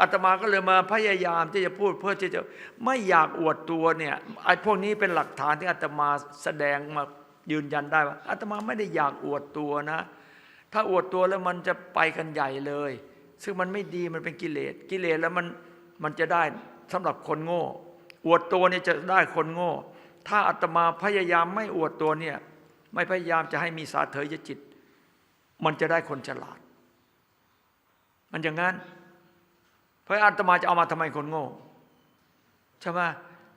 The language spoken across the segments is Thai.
อาตมาก็เลยมาพยายามที่จะพูดเพื่อที่จะไม่อยากอวดตัวเนี่ยไอ้พวกนี้เป็นหลักฐานที่อาตมาแสดงมายืนยันได้ว่าอาตมาไม่ได้อยากอวดตัวนะ ถ้าอวดตัวแล้วมันจะไปกันใหญ่เลย ซึ่งมันไม่ดีมันเป็นกิเลสกิเลสแล้วมันมันจะได้สำหรับคนโง่ อวดตัวเนี่ยจะได้คนโง่ ถ้าอาตมาพยายามไม่อวดตัวเนี่ยไม่พยายามจะให้มีสาเถยจิต มันจะได้คนฉลาด มันอย่างนั้น ราะอาตมาจะเอามาทำไมคนโง่ใช่ไหม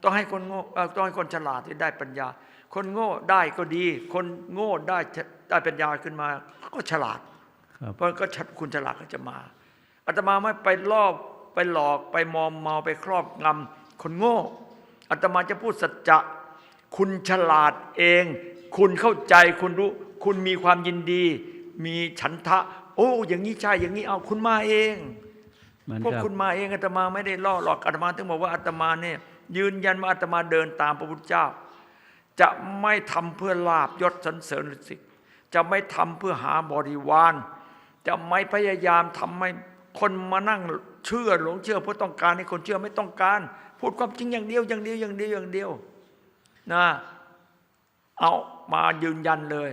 ต้องให้คนโง่เอ่อต้องให้คนฉลาดที่ได้ปัญญา คนโง่ได้ก็ดี คนโง่ได้ได้ปัญญาขึ้นมา ก็ฉลาดครับเพราะก็ชัดคุณฉลาดก็จะมาอาตมาไม่ไปลอบไปหลอกไปมอมเมาไปครอบงำคนโง่อาตมาจะพูดสัจจะคุณฉลาดเอง คุณเข้าใจคุณรู้ คุณมีความยินดี มีฉันทะ โอ้ อย่างนี้ใช่อย่างนี้เอาคุณมาเองเหมือน พวกคุณมาเองอาตมาไม่ได้ล่อหลอกอาตมาถึงบอกว่าอาตมาเนี่ยยืนยันว่าอาตมาเดินตามพระพุทธเจ้า จะไม่ทำเพื่อลาบยศสรรเสริญสิจะไม่ทำเพื่อหาบริวารจะไม่พยายามทำให้คนมานั่งเชื่อหลงเชื่อ เพราะต้องการให้คนเชื่อไม่ต้องการ พูดความจริงอย่างเดียวอย่างเดียวอย่างเดียวอย่างเดียวนะเอามายืนยันเลย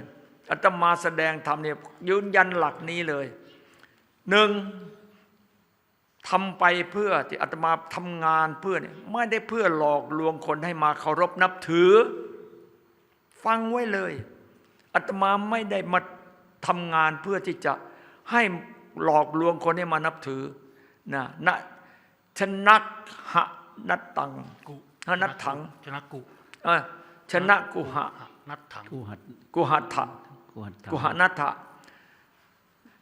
อาตมาแสดงธรรมเนี่ยยืนยันหลักนี้เลยหนึ่ง ทำไปเพื่อที่อาตมาทำงานเพื่อเนี่ยไม่ได้เพื่อหลอกลวงคนให้มาเคารพนับถือ ฟังไว้เลยอาตมาไม่ได้มาทำงานเพื่อที่จะให้หลอกลวงคนให้มานับถือนะนะชนะหะนัตตังกุฮะนัตถังชนะกุเอ้ยชนะกุหะนัตถังกูหัดกุหัตถะกูหัดทำกุหานัตถะ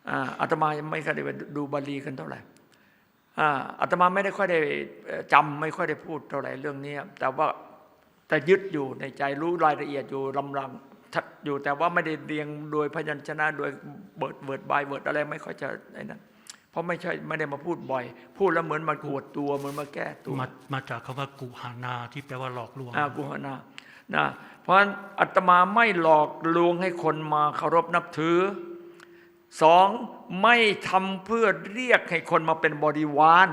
อ่าอาตมายังไม่ค่อยได้ไปดูบาลีกันเท่าไหร่ อ่าอาตมาไม่ได้ค่อยได้เอ่อจำไม่ค่อยได้พูดเท่าไหร่เรื่องนี้แต่ว่าแต่ยึดอยู่ในใจรู้รายละเอียดอยู่ลำลังชัดอยู่แต่ว่าไม่ได้เรียงโดยพยัญชนะโดยเบิดเบิดบายเบิดอะไรไม่ค่อยจะไอ้นั้นเพราะไม่ใช่ไม่ได้มาพูดบ่อย พูดแล้วเหมือนมากวดตัวเหมือนมาแก้ตัวมามาจากคำว่ากุหานาที่แปลว่าหลอกลวงอากุหนานะเพราะฉะนั้นอาตมาไม่หลอกลวงให้คนมาเคารพนับถือ สองไม่ทำเพื่อเรียกให้คนมาเป็นบริวาร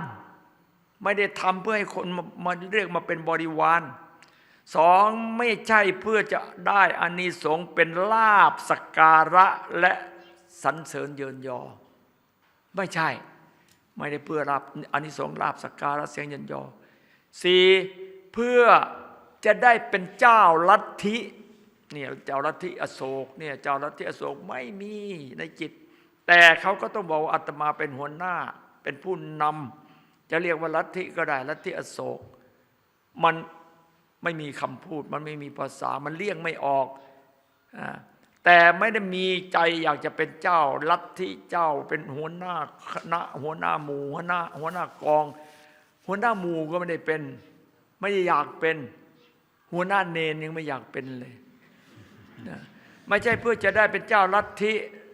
ไม่ได้ทำเพื่อให้คนมามาเรียกมาเป็นบริวารสองไม่ใช่เพื่อจะได้อานิสงส์เป็นลาบสกการะและสรรเสริญเยินยอ ไม่ใช่ ไม่ได้เพื่อรับอานิสงส์ลาบสกการะเสียงเยินยอสี่เพื่อจะได้เป็นเจ้าลัทธิเนี่ยเจ้าลัทธิอโศกเนี่ยเจ้าลัทธิอโศกไม่มีในจิต แต่เขาก็ต้องบอกว่าอาตมาเป็นหัวหน้า เป็นผู้นำจะเรียกว่าลัทธิก็ได้ลัทธิอโศก มันไม่มีคำพูด มันไม่มีภาษามันเลี่ยงไม่ออกอแต่ไม่ได้มีใจอยากจะเป็นเจ้าลัทธิเจ้าเป็นหัวหน้าคณะหัวหน้าหมู่หัวหน้าหัวหน้ากอง หัวหน้าหมู่ก็ไม่ได้เป็น ไม่ได้อยากเป็น หัวหน้าเนนยังไม่อยากเป็นเลยไม่ใช่เพื่อจะได้เป็นเจ้าลัทธิ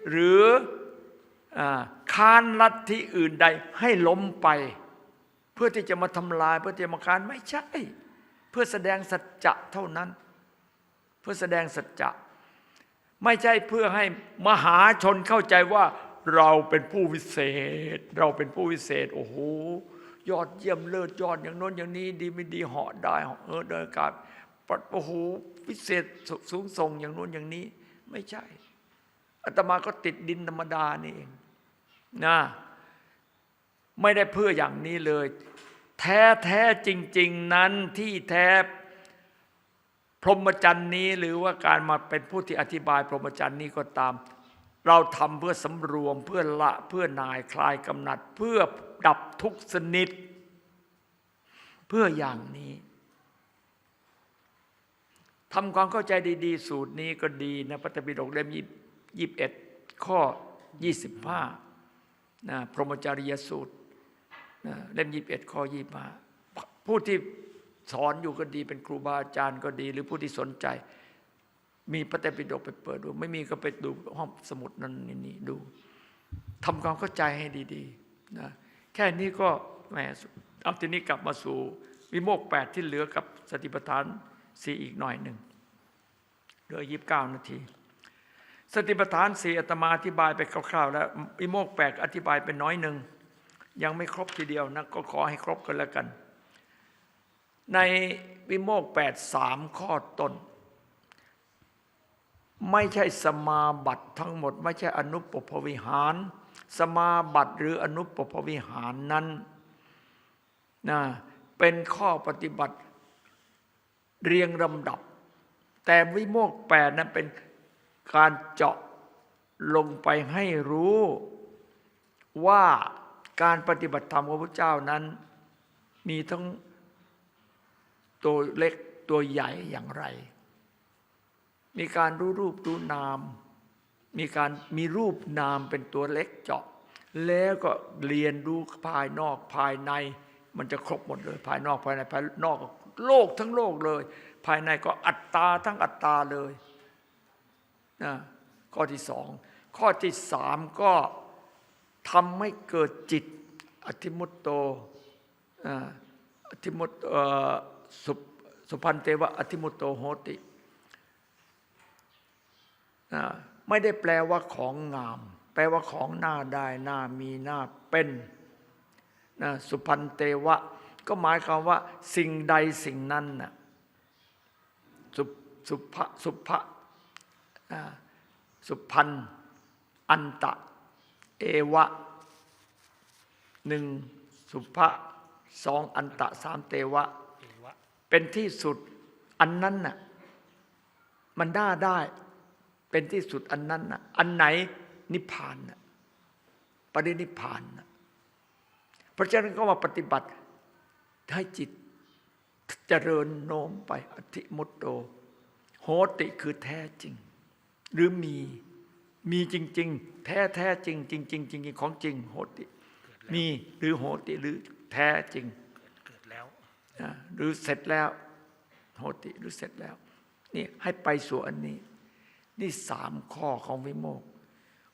หรือ ค้านลัทธิอื่นใดให้ล้มไป เพื่อที่จะมาทำลาย เพื่อที่จะมาค้านไม่ใช่ เพื่อแสดงสัจจะเท่านั้น เพื่อแสดงสัจจะ ไม่ใช่เพื่อให้มหาชนเข้าใจว่าเราเป็นผู้วิเศษ เราเป็นผู้วิเศษ โอ้โหยอดเยี่ยมเลิศยอดอย่างโน้นอย่างนี้ ดีไม่ดีเหาะได้เออเดินกาศปัดโอ้โหวิเศษสูงส่งอย่างโน้นอย่างนี้ ไม่ใช่อาตมาก็ติดดินธรรมดานี่เอง นะไม่ได้เพื่ออย่างนี้เลย แท้แท้จริง ๆนั้นที่แท้พรหมจรรย์นี้หรือว่าการมาเป็นผู้ที่อธิบายพรหมจรรย์นี้ก็ตาม เราทำเพื่อสำรวมเพื่อละเพื่อนายคลายกำหนัด เพื่อดับทุกข์สนิท เพื่ออย่างนี้ทำความเข้าใจดีๆ สูตรนี้ก็ดีนะพระธรรมปิฎกเล่มยี่สิบเอ็ดข้อยี่สิบห้า นะพรหมจริยสูตรนะเล่มยี่สิบเอ็ดข้อยี่ห้าผู้ที่สอนอยู่ก็ดีเป็นครูบาอาจารย์ก็ดี หรือผู้ที่สนใจ มีพระไตรปิฎกไปเปิดดู ไม่มีก็ไปดูห้องสมุดนั้นนี่นี่ดูทำความเข้าใจให้ดีๆนะแค่นี้ก็แหมเอาทีนี้กลับมาสู่ วิโมกแปดที่เหลือกับสติปัฏฐานสี่อีกหน่อยหนึ่งเหลือยีิบเก้านาที สติปัฏฐานสี่อาตมาอธิบายไปคร่าวๆ แล้ววิโมกข์แปดอธิบายเป็นน้อยหนึ่ง ยังไม่ครบทีเดียวนะก็ขอให้ครบกันแล้วกัน ในวิโมกข์แปดสามข้อต้น ไม่ใช่สมาบัติทั้งหมด ไม่ใช่อนุปปวิหาร สมาบัติหรืออนุปปวิหารนั้นนะเป็นข้อปฏิบัติเรียงลำดับ แต่วิโมกข์แปดนั้นเป็น การเจาะลงไปให้รู้ว่าการปฏิบัติธรรมของพระเจ้านั้น มีทั้งตัวเล็กตัวใหญ่อย่างไร มีการรู้รูปรู้นาม มีการมีรูปนามเป็นตัวเล็กเจาะ แล้วก็เรียนรู้ภายนอกภายใน มันจะครบหมดเลย ภายนอกภายในภายนอกโลกทั้งโลกเลย ภายในก็อัตตาทั้งอัตตาเลย นะข้อที่สองข้อที่สามก็ทำให้เกิดจิตอธิมุตโตอธิมุตสุสุพันเตวะอธิมุตโตโหติ ไม่ได้แปลว่าของงาม แปลว่าของหน้าได้หน้ามีหน้าเป็นนะสุพันเตวะ ก็หมายความว่า สิ่งใดสิ่งนั้นนะสุสุภะสุภะ สุพันธ์อันตะ เอวะหนึ่งสุภะสองอันตะสามเตวะเอวะ เป็นที่สุดอันนั้นน่ะมันได้ได้ เป็นที่สุดอันนั้นน่ะอันไหนนิพพานน่ะปรินิพพานน่ะเพราะฉะนั้นก็มาปฏิบัติให้จิตเจริญโน้มไปอธิมุตโต โหติคือแท้จริง หรือมีมีจริง ๆ แท้แท้จริง จริงจริงจริงๆของจริงโหติ มีหรือโหติหรือแท้จริงเกิดเกิดแล้วนะหรือเสร็จแล้วโหติหรือเสร็จแล้วนี่ให้ไปสู่อันนี้ นี่สามข้อของวิโมกข์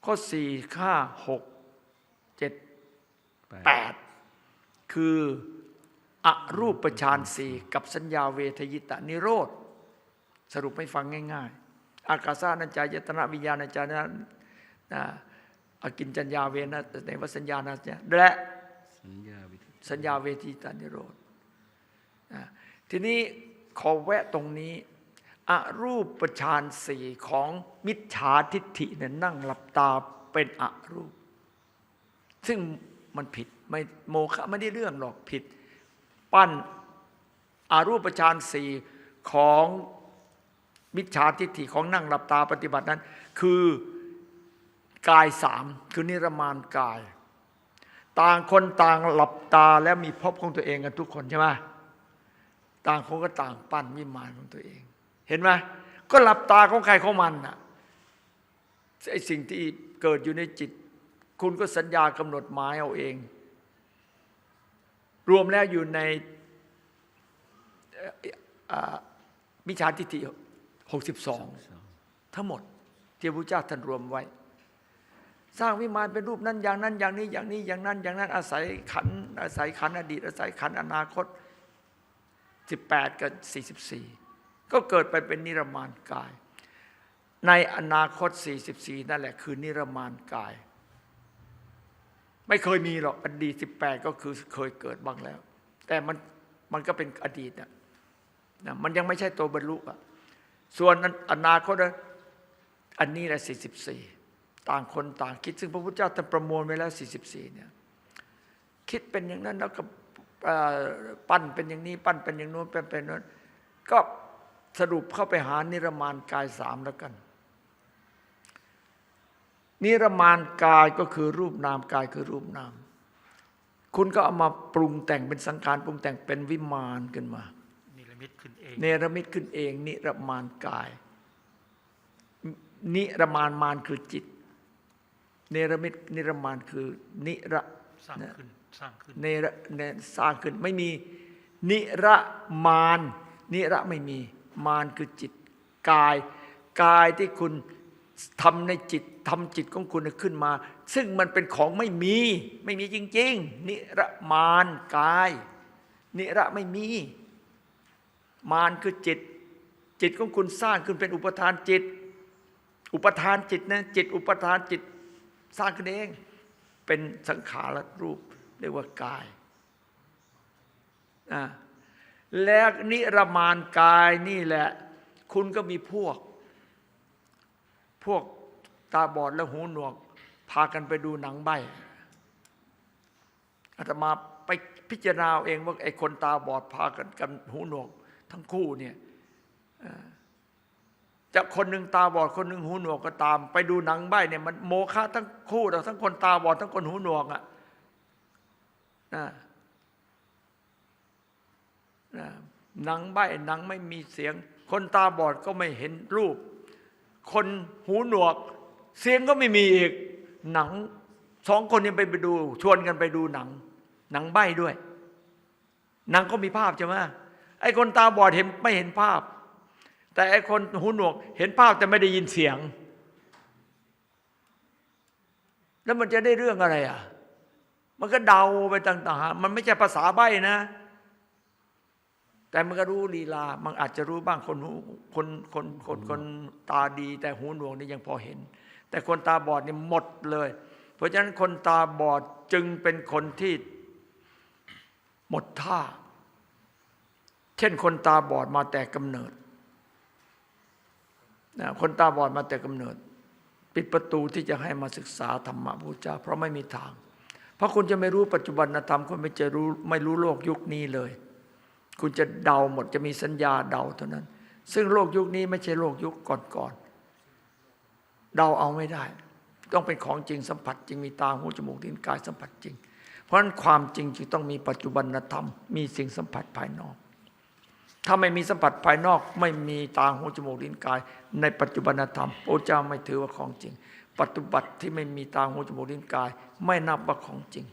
ข้อสี่ข้าหกเจ็ดแปดคืออรูปฌานสี่กับสัญญาเวทยิตะนิโรธ สรุปให้ฟังง่าย ๆ อากาสานัญจายตนะวิญญาณัญจายนะนะอากินจัญญาเวนะในวสัญญาณัญจายและสัญญาเวทีตานิโรธทีนี้ขอแวะตรงนี้อรูปฌานสี่ของมิจฉาทิฏฐิเนี่ยนั่งหลับตาเป็นอรูป ซึ่งมันผิดไม่โมฆะไม่ได้เรื่องหรอกผิด ปั้นอารูปฌานสี่ของ มิจฉาทิฏฐิของนั่งหลับตาปฏิบัตินั้น คือกายสามคือนิรมานกาย ต่างคนต่างหลับตาแล้วมีภพของตัวเองกันทุกคนใช่ไหมต่างคนก็ต่างปั้นวิมานของตัวเอง เห็นไหมก็หลับตาของใครของมันน่ะไอ้สิ่งที่เกิดอยู่ในจิต คุณก็สัญญากำหนดหมายเอาเอง รวมแล้วอยู่ในมิจฉาทิฏฐิ 62 ทั้งหมดที่พระพุทธเจ้าท่านรวมไว้ สร้างวิมานเป็นรูปนั้นอย่างนั้นอย่างนี้อย่างนี้อย่างนั้น อย่างนั้นอาศัยขันธ์อาศัยขันธ์อดีต อาศัยขันธ์อนาคต 18 กับ 44 ก็เกิดไปเป็นนิรมานกาย ในอนาคต 44 นั่นแหละคือนิรมานกาย ไม่เคยมีหรอกอดีต 18 ก็คือเคยเกิดบ้างแล้ว แต่มันมันก็เป็นอดีตนะนะมันยังไม่ใช่ตัวบรรลุอะ ส่วนอนาคตนะอันนี้แหละ44 ต่างคนต่างคิด ซึ่งพระพุทธเจ้าท่านประมวลไว้แล้ว 44เนี่ยคิดเป็นอย่างนั้นแล้วก็ปั้นเป็นอย่างนี้ปั้นเป็นอย่างโน้นเป็นเป็นนั้นก็สรุปเข้าไปหานิรมานกายสามแล้วกัน นิรมานกายก็คือรูปนามกายคือรูปนาม คุณก็เอามาปรุงแต่งเป็นสังขารปรุงแต่งเป็นวิมานขึ้นมา มิตขึ้นเอง เนรมิตขึ้นเอง นิรมานกาย นิรมานมานคือจิต เนรมิตนิรมานคือนิระสร้างขึ้นสร้างขึ้นเนระเนสร้างขึ้นไม่มีนิรมานนิระไม่มีมานคือจิตกาย กายที่คุณทำในจิตทำจิตของคุณขึ้นมา ซึ่งมันเป็นของไม่มี ไม่มีจริง ๆ นิรมานกาย นิระไม่มี มานคือจิต จิตของคุณสร้างขึ้นเป็นอุปทานจิต อุปทานจิตนะจิต อุปทานจิตสร้างขึ้นเอง เป็นสังขารรูปเรียกว่ากายอะและนิรมานกายนี่แหละ คุณก็มีพวก พวกตาบอดและหูหนวก พากันไปดูหนังใบอาตมาไปพิจารณาเองว่าไอ้คนตาบอดพากันกันหูหนวก ทั้งคู่เนี่ยจะคนหนึ่งตาบอดคนหนึ่งหูหนวกก็ตาม ไปดูหนังใบเนี่ยมันโมฆะทั้งคู่ทั้งคนตาบอดทั้งคนหูหนวกอะนะนะหนังใบหนังไม่มีเสียง คนตาบอดก็ไม่เห็นรูป คนหูหนวก เสียงก็ไม่มีอีกหนังสองคนนี้ไปไปดู ชวนกันไปดูหนัง หนังใบด้วย หนังก็มีภาพใช่ไหม ไอ้คนตาบอดเห็นไม่เห็นภาพ แต่ไอ้คนหูหนวกเห็นภาพแต่ไม่ได้ยินเสียง แล้วมันจะได้เรื่องอะไรอะ มันก็เดาไปต่างๆ มันไม่ใช่ภาษาใบ้นะ แต่มันก็รู้ลีลา มันอาจจะรู้บ้างคนหูคนคนคนคนตาดี แต่หูหนวกนี่ยังพอเห็น แต่คนตาบอดนี่หมดเลย เพราะฉะนั้นคนตาบอดจึงเป็นคนที่หมดท่า เช่น คนตาบอดมาแต่กำเนิดนะคนตาบอดมาแต่กำเนิด ปิดประตูที่จะให้มาศึกษาธรรมะพุทธเจ้า เพราะไม่มีทาง เพราะคุณจะไม่รู้ปัจจุบันธรรมคุณไม่จะรู้ไม่รู้โลกยุคนี้เลย คุณจะเดาหมดจะมีสัญญาเดาเท่านั้น ซึ่งโลกยุคนี้ไม่ใช่โลกยุคก่อนๆเดาเอาไม่ได้ ต้องเป็นของจริงสัมผัสจริงมีตาหูจมูกลิ้นกายสัมผัสจริง เพราะฉะนั้นความจริงจึงต้องมีปัจจุบันธรรม มีสิ่งสัมผัสภายนอก ถ้าไม่มีสัมผัสภายนอกไม่มีตาหูจมูกลิ้นกาย ในปัจจุบันธรรมพระเจ้าไม่ถือว่าของจริง ปฏิบัติที่ไม่มีตาหูจมูกลิ้นกาย ไม่นับว่าของจริง